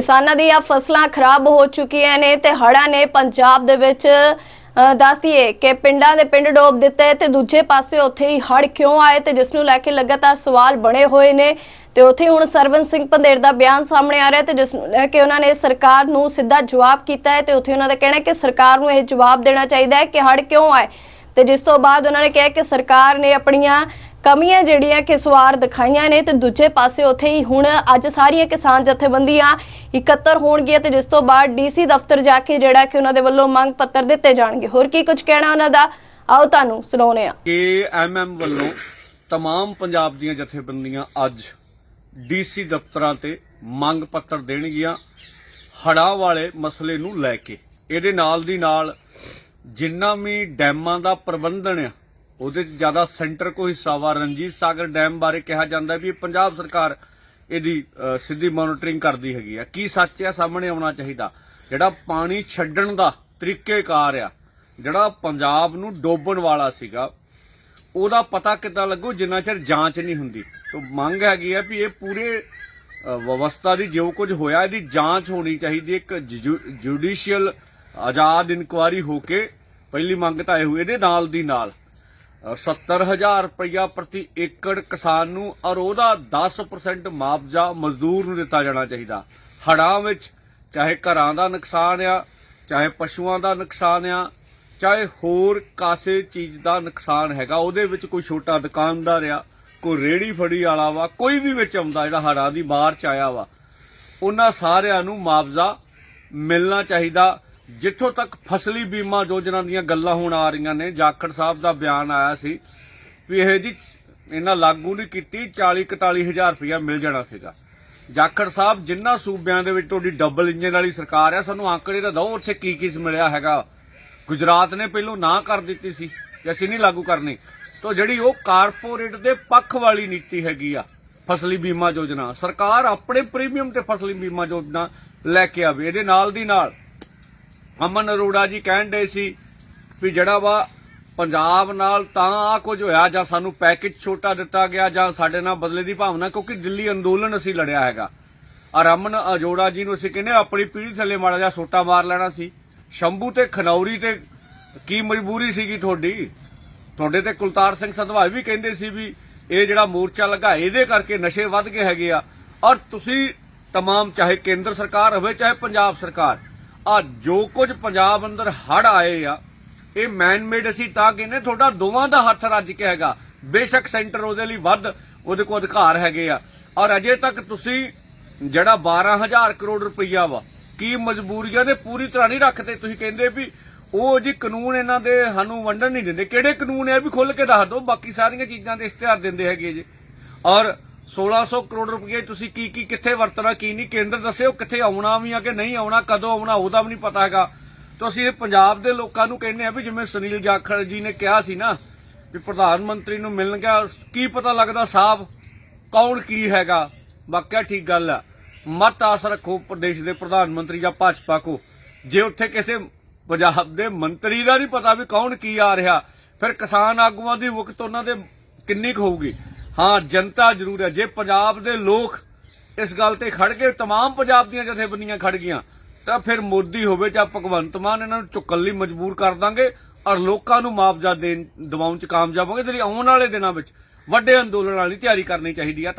ਕਿਸਾਨਾਂ ਦੀਆਂ ਫਸਲਾਂ ਖਰਾਬ ਹੋ ਚੁੱਕੀਆਂ ਨੇ ਤੇ ਹੜ੍ਹਾਂ ਨੇ ਪੰਜਾਬ ਦੇ ਵਿੱਚ ਅ, ਕਿ ਪਿੰਡਾਂ ਦੇ ਪਿੰਡ ਡੋਬ ਦਿੱਤੇ ਤੇ ਦੂਜੇ ਪਾਸੇ ਉੱਥੇ ਹੀ ਹੜ੍ਹ ਕਿਉਂ ਆਏ ਤੇ ਜਿਸ ਨੂੰ ਲੈ ਕੇ ਲਗਾਤਾਰ ਸਵਾਲ ਬਣੇ ਹੋਏ ਨੇ। ਤੇ ਉੱਥੇ ਹੁਣ ਸਰਵਨ ਸਿੰਘ ਪੰਦੇਰ ਦਾ ਬਿਆਨ ਸਾਹਮਣੇ ਆ ਰਿਹਾ ਤੇ ਜਿਸ ਨੂੰ ਲੈ ਕੇ ਉਹਨਾਂ ਨੇ ਸਰਕਾਰ ਨੂੰ ਸਿੱਧਾ ਜਵਾਬ ਕੀਤਾ ਹੈ ਤੇ ਉੱਥੇ ਉਹਨਾਂ ਦਾ ਕਹਿਣਾ ਹੈ ਕਿ ਸਰਕਾਰ ਨੂੰ ਇਹ ਜਵਾਬ ਦੇਣਾ ਚਾਹੀਦਾ ਹੈ ਕਿ ਹੜ੍ਹ ਕਿਉਂ ਆਏ। ਤੇ ਜਿਸ ਤੋਂ ਬਾਅਦ ਉਹਨਾਂ ਨੇ ਕਿਹਾ ਕਿ ਸਰਕਾਰ ਨੇ ਆਪਣੀਆਂ ਕਮੀਆਂ ਜਿਹੜੀਆਂ ਕਿ ਸਵਾਰ ਦਿਖਾਈਆਂ ਨੇ ਤੇ ਦੂਜੇ ਪਾਸੇ ਉੱਥੇ ਹੀ ਹੁਣ ਅੱਜ ਸਾਰੀਆਂ ਕਿਸਾਨ ਜਥੇਬੰਦੀਆਂ ਇਕੱਤਰ ਹੋਣਗੀਆਂ ਤੇ ਜਿਸ ਤੋਂ ਬਾਅਦ ਡੀਸੀ ਦਫ਼ਤਰ ਜਾ ਕੇ ਜਿਹੜਾ ਕਿ ਉਹਨਾਂ ਦੇ ਵੱਲੋਂ ਮੰਗ ਪੱਤਰ ਦਿੱਤੇ ਜਾਣਗੇ ਹੋਰ ਕੀ ਕੁਝ ਕਹਿਣਾ ਉਹਨਾਂ ਦਾ ਆਓ ਤੁਹਾਨੂੰ ਸੁਣਾਉਂਦੇ ਹਾਂ ਕਿ ਐਮਐਮ ਵੱਲੋਂ तमाम ਪੰਜਾਬ ਦੀਆਂ ਜਥੇਬੰਦੀਆਂ ਅੱਜ ਡੀਸੀ ਦਫ਼ਤਰਾਂ ਤੇ ਮੰਗ ਪੱਤਰ ਦੇਣਗੀਆਂ ਹੜ੍ਹਾਂ ਵਾਲੇ ਮਸਲੇ ਨੂੰ ਲੈ ਕੇ ਇਹਦੇ ਨਾਲ ਦੀ ਨਾਲ ਜਿੰਨਾ ਵੀ ਡੈਮਾਂ ਦਾ ਪ੍ਰਬੰਧਨ ਆ ਉਹਦੇ 'ਚ ਜ਼ਿਆਦਾ ਸੈਂਟਰ ਕੋਈ ਹਿੱਸਾ ਵਾ। ਰਣਜੀਤ ਸਾਗਰ ਡੈਮ ਬਾਰੇ ਕਿਹਾ ਜਾਂਦਾ ਵੀ ਇਹ ਪੰਜਾਬ ਸਰਕਾਰ ਇਹਦੀ ਸਿੱਧੀ ਮੋਨੀਟਰਿੰਗ ਕਰਦੀ ਹੈਗੀ ਆ। ਕੀ ਸੱਚ ਆ? ਸਾਹਮਣੇ ਆਉਣਾ ਚਾਹੀਦਾ। ਜਿਹੜਾ ਪਾਣੀ ਛੱਡਣ ਦਾ ਤਰੀਕੇਕਾਰ ਆ, ਜਿਹੜਾ ਪੰਜਾਬ ਨੂੰ ਡੋਬਣ ਵਾਲਾ ਸੀਗਾ, ਉਹਦਾ ਪਤਾ ਕਿੱਦਾਂ ਲੱਗੂ? ਜਿੰਨਾ ਚਿਰ ਜਾਂਚ ਨਹੀਂ ਹੁੰਦੀ। ਤੋਂ ਮੰਗ ਹੈਗੀ ਆ ਵੀ ਇਹ ਪੂਰੇ ਵਿਵਸਥਾ ਦੀ ਜੋ ਕੁਝ ਹੋਇਆ, ਇਹਦੀ ਜਾਂਚ ਹੋਣੀ ਚਾਹੀਦੀ। ਹੈ। ਇੱਕ ਜੁਡੀਸ਼ੀਅਲ ਆਜ਼ਾਦ ਇਨਕੁਆਰੀ ਹੋ ਕੇ ਪਹਿਲੀ ਮੰਗ ਤਾਂ ਇਹ ਹੋਈ, ਇਹਦੇ ਨਾਲ ਦੀ ਨਾਲ। 70000 ਰੁਪਇਆ ਪ੍ਰਤੀ ਏਕੜ ਕਿਸਾਨ ਨੂੰ ਔਰ ਉਹਦਾ 10% ਮੁਆਵਜ਼ਾ ਮਜ਼ਦੂਰ ਨੂੰ ਦਿੱਤਾ ਜਾਣਾ ਚਾਹੀਦਾ। ਹੜ੍ਹਾਂ ਵਿੱਚ ਚਾਹੇ ਘਰਾਂ ਦਾ ਨੁਕਸਾਨ ਆ, ਚਾਹੇ ਪਸ਼ੂਆਂ ਦਾ ਨੁਕਸਾਨ ਆ, ਚਾਹੇ ਹੋਰ ਕਾਸੇ ਚੀਜ਼ ਦਾ ਨੁਕਸਾਨ ਹੈਗਾ, ਉਹਦੇ ਵਿੱਚ ਕੋਈ ਛੋਟਾ ਦੁਕਾਨਦਾਰ ਆ, ਕੋਈ ਰੇੜੀ ਫੜੀ ਵਾਲਾ ਵਾ, ਕੋਈ ਵੀ ਵਿੱਚ ਆਉਂਦਾ ਜਿਹੜਾ ਹੜ੍ਹਾਂ ਦੀ ਮਾਰ ਚ ਆਇਆ ਵਾ, ਉਹਨਾਂ ਸਾਰਿਆਂ ਨੂੰ ਮੁਆਵਜ਼ਾ ਮਿਲਣਾ ਚਾਹੀਦਾ। ਜਿੱਥੋਂ ਤੱਕ ਫਸਲੀ ਬੀਮਾ ਯੋਜਨਾ ਦੀਆਂ ਗੱਲਾਂ ਹੁਣ ਆ ਰਹੀਆਂ ਨੇ, ਜਾਖੜ ਸਾਹਿਬ ਦਾ ਬਿਆਨ ਆਇਆ ਸੀ ਵੀ ਇਹ ਜੀ ਇਹਨਾਂ ਲਾਗੂ ਨਹੀਂ ਕੀਤੀ 40 41 ਹਜ਼ਾਰ ਰੁਪਇਆ ਮਿਲ ਜਾਣਾ ਸੀਗਾ। ਜਾਖੜ ਸਾਹਿਬ ਜਿੰਨਾ ਸੂਬਿਆਂ ਦੇ ਵਿੱਚ ਤੁਹਾਡੀ ਡਬਲ ਇੰਜਨ ਵਾਲੀ ਸਰਕਾਰ ਆ, ਸਾਨੂੰ ਆંકੜੇ ਤਾਂ ਦਿਓ ਉੱਥੇ ਕੀ ਕੀ ਮਿਲਿਆ ਹੈਗਾ। ਗੁਜਰਾਤ ਨੇ ਪਹਿਲੋਂ ਨਾ ਕਰ ਦਿੱਤੀ ਸੀ ਕਿ ਅਸੀਂ ਨਹੀਂ ਲਾਗੂ ਕਰਨੀ। ਤਾਂ ਜਿਹੜੀ ਉਹ ਕਾਰਪੋਰੇਟ ਦੇ ਪੱਖ ਵਾਲੀ ਨੀਤੀ ਹੈਗੀ ਆ, ਫਸਲੀ ਬੀਮਾ ਯੋਜਨਾ, ਸਰਕਾਰ ਆਪਣੇ ਪ੍ਰੀਮੀਅਮ ਤੇ ਫਸਲੀ ਬੀਮਾ ਯੋਜਨਾ ਲੈ ਕੇ ਆਵੇ, ਇਹਦੇ ਨਾਲ ਦੀ ਨਾਲ ਅਮਨ ਅਰੋੜਾ ਜੀ ਕਹਿਣ ਦੇ ਸੀ ਵੀ ਜਿਹੜਾ ਵਾ ਪੰਜਾਬ ਨਾਲ ਤਾਂ ਆ ਕੁਝ ਹੋਇਆ ਜਾਂ ਸਾਨੂੰ ਪੈਕੇਜ ਛੋਟਾ ਦਿੱਤਾ ਗਿਆ ਜਾਂ ਸਾਡੇ ਨਾਲ ਬਦਲੇ ਦੀ ਭਾਵਨਾ ਕਿਉਂਕਿ ਦਿੱਲੀ ਅੰਦੋਲਨ ਅਸੀਂ ਲੜਿਆ ਹੈਗਾ ਔਰ ਅਮਨ ਅਜੋੜਾ ਜੀ ਨੂੰ ਅਸੀਂ ਕਹਿੰਦੇ ਆਪਣੀ ਪੀੜੀ ਥੱਲੇ ਮਾੜਾ ਜਿਹਾ ਸੋਟਾ ਮਾਰ ਲੈਣਾ ਸੀ ਸ਼ੰਭੂ ਤੇ ਖਨੌਰੀ ਤੇ ਕੀ ਮਜਬੂਰੀ ਸੀਗੀ ਤੁਹਾਡੀ ਤੁਹਾਡੇ ਤੇ ਕੁਲਤਾਰ ਸਿੰਘ ਸੰਧਵਾਈ ਵੀ ਕਹਿੰਦੇ ਸੀ ਵੀ ਇਹ ਜਿਹੜਾ ਮੋਰਚਾ ਲੱਗਾ ਇਹਦੇ ਕਰਕੇ ਨਸ਼ੇ ਵੱਧ ਗਏ ਹੈਗੇ ਆ ਔਰ ਤੁਸੀਂ तमाम ਚਾਹੇ ਕੇਂਦਰ ਸਰਕਾਰ ਹੋਵੇ ਚਾਹੇ ਪੰਜਾਬ ਸਰਕਾਰ ਆ ਜੋ ਕੁਝ ਪੰਜਾਬ ਅੰਦਰ ਹੜ ਆਏ ਆ, ਇਹ ਮੈਨਮੇਡ ਅਸੀਂ ਤਾਂ ਕਹਿੰਦੇ ਤੁਹਾਡਾ ਦੋਵਾਂ ਦਾ ਹੱਥ ਰੱਜ ਕੇ ਹੈਗਾ। ਬੇਸ਼ੱਕ ਸੈਂਟਰ ਉਹਦੇ ਲਈ ਵੱਧ, ਉਹਦੇ ਕੋਲ ਅਧਿਕਾਰ ਹੈਗੇ ਆ। ਔਰ ਅਜੇ ਤੱਕ ਤੁਸੀਂ ਜਿਹੜਾ 12000 ਕਰੋੜ ਰੁਪਈਆ ਵਾ, ਕੀ ਮਜਬੂਰੀਆਂ ਨੇ ਪੂਰੀ ਤਰ੍ਹਾਂ ਨਹੀਂ ਰੱਖਦੇ? ਤੁਸੀਂ ਕਹਿੰਦੇ ਵੀ ਉਹ ਜੀ ਕਾਨੂੰਨ ਇਹਨਾਂ ਦੇ ਸਾਨੂੰ ਵੰਡਣ ਨਹੀਂ ਦਿੰਦੇ। ਕਿਹੜੇ ਕਾਨੂੰਨ ਆ? ਵੀ ਖੁੱਲ ਕੇ ਦੱਸ ਦਿਓ, ਬਾਕੀ ਸਾਰੀਆਂ ਚੀਜ਼ਾਂ ਦੇ ਇਸ਼ਤਿਹਾਰ ਦਿੰਦੇ ਹੈਗੇ ਜੀ। ਔਰ 1600 ਕਰੋੜ ਰੁਪਏ ਤੁਸੀਂ ਕੀ ਕੀ ਕਿੱਥੇ ਵਰਤਣਾ, ਕੀ ਨਹੀਂ? ਕੇਂਦਰ ਦੱਸਿਓ ਕਿੱਥੇ ਆਉਣਾ ਵੀ ਆ ਕਿ ਨਹੀਂ ਆਉਣਾ, ਕਦੋਂ ਆਉਣਾ ਉਹਦਾ ਵੀ ਨਹੀਂ ਪਤਾ ਹੈਗਾ। ਤਾਂ ਇਹ ਪੰਜਾਬ ਦੇ ਲੋਕਾਂ ਨੂੰ ਕਹਿੰਦੇ ਆ ਵੀ ਜਿਵੇਂ ਸੁਨੀਲ ਜਾਖੜ ਜੀ ਨੇ ਕਿਹਾ ਸੀ ਨਾ ਵੀ ਪ੍ਰਧਾਨ ਮੰਤਰੀ ਨੂੰ ਮਿਲਣ ਗਿਆ, ਕੀ ਪਤਾ ਲੱਗਦਾ ਸਾਹਿਬ ਕੌਣ ਕੀ ਹੈਗਾ। ਵਾਕਿਆ ਠੀਕ ਗੱਲ ਆ। ਮਤ ਆਸ ਰੱਖੋ ਪ੍ਰਦੇਸ਼ ਦੇ ਪ੍ਰਧਾਨ ਮੰਤਰੀ ਜਾਂ ਭਾਜਪਾ ਕੋ। ਜੇ ਉੱਥੇ ਕਿਸੇ ਪੰਜਾਬ ਦੇ ਮੰਤਰੀ ਦਾ ਨਹੀਂ ਪਤਾ ਵੀ ਕੌਣ ਕੀ ਆ ਰਿਹਾ, ਫਿਰ ਕਿਸਾਨ ਆਗੂਆਂ ਦੀ ਵਕਤ ਉਹਨਾਂ ਦੇ ਕਿੰਨੀ ਕੁ ਹੋਊਗੀ। ਹਾਂ ਜਨਤਾ ਜ਼ਰੂਰ ਹੈ ਜੇ ਪੰਜਾਬ ਦੇ ਲੋਕ ਇਸ ਗੱਲ ਤੇ ਖੜ ਕੇ तमाम ਪੰਜਾਬ ਦੀਆਂ ਜਥੇਬੰਦੀਆਂ ਖੜ ਗਈਆਂ ਤਾਂ ਫਿਰ ਮੋਦੀ ਹੋਵੇ ਜਾਂ ਭਗਵੰਤ ਮਾਨ ਇਹਨਾਂ ਨੂੰ ਚੁੱਕਣ ਲਈ ਮਜਬੂਰ ਕਰ ਦਾਂਗੇ ਔਰ ਲੋਕਾਂ ਨੂੰ ਮੁਆਵਜ਼ਾ ਦੇਣ ਦਿਵਾਉਣ ਚ ਕਾਮਯਾਬ ਹੋਗੇ ਜਿਹੜੀ ਆਉਣ ਵਾਲੇ ਦਿਨਾਂ ਵਿੱਚ ਵੱਡੇ ਅੰਦੋਲਨਾਂ ਲਈ ਤਿਆਰੀ ਕਰਨੀ ਚਾਹੀਦੀ ਆ